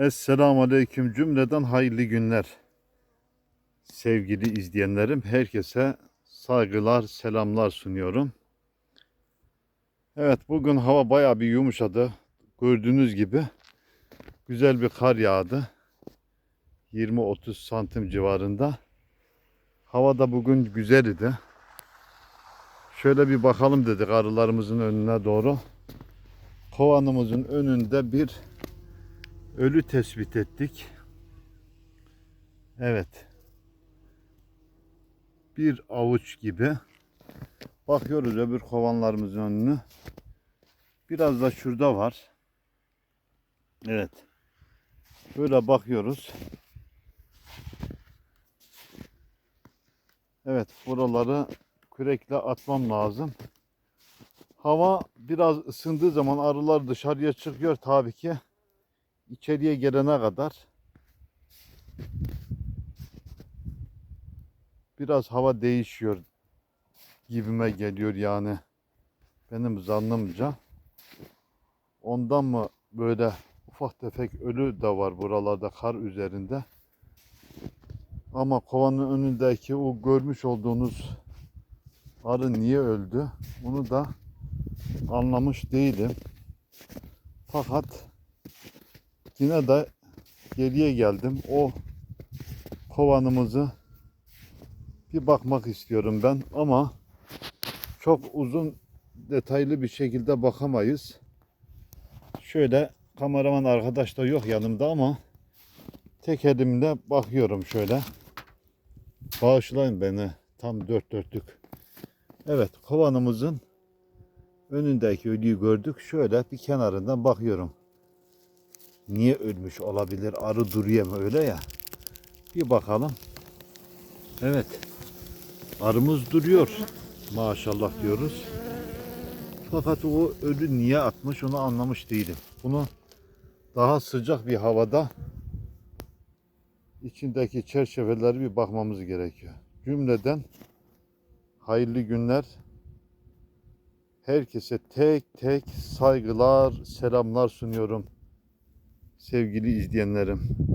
Esselamu Aleyküm cümleden hayırlı günler. Sevgili izleyenlerim, herkese saygılar, selamlar sunuyorum. Evet, bugün hava bayağı bir yumuşadı. Gördüğünüz gibi güzel bir kar yağdı. 20-30 santim civarında. Hava da bugün güzel idi. Şöyle bir bakalım dedik arılarımızın önüne doğru. Kovanımızın önünde bir ölü tespit ettik. Evet. Bir avuç gibi. Bakıyoruz öbür kovanlarımızın önüne. Biraz da şurada var. Evet. Böyle bakıyoruz. Evet, buraları kürekle atmam lazım. Hava biraz ısındığı zaman arılar dışarıya çıkıyor tabii ki içeriye gelene kadar biraz hava değişiyor gibime geliyor yani. Benim zannımca ondan mı böyle ufak tefek ölü de var buralarda kar üzerinde. Ama kovanın önündeki o görmüş olduğunuz arı niye öldü? Onu da anlamış değilim. Fakat Yine de geriye geldim. O kovanımızı bir bakmak istiyorum ben ama çok uzun detaylı bir şekilde bakamayız. Şöyle kameraman arkadaş da yok yanımda ama tek elimle bakıyorum şöyle. Bağışlayın beni tam dört dörtlük. Evet kovanımızın önündeki ölüyü gördük. Şöyle bir kenarından bakıyorum niye ölmüş olabilir? Arı duruyor mu öyle ya? Bir bakalım. Evet. Arımız duruyor. Maşallah diyoruz. Fakat o ölü niye atmış onu anlamış değilim. Bunu daha sıcak bir havada içindeki çerçeveleri bir bakmamız gerekiyor. Cümleden hayırlı günler. Herkese tek tek saygılar, selamlar sunuyorum sevgili izleyenlerim.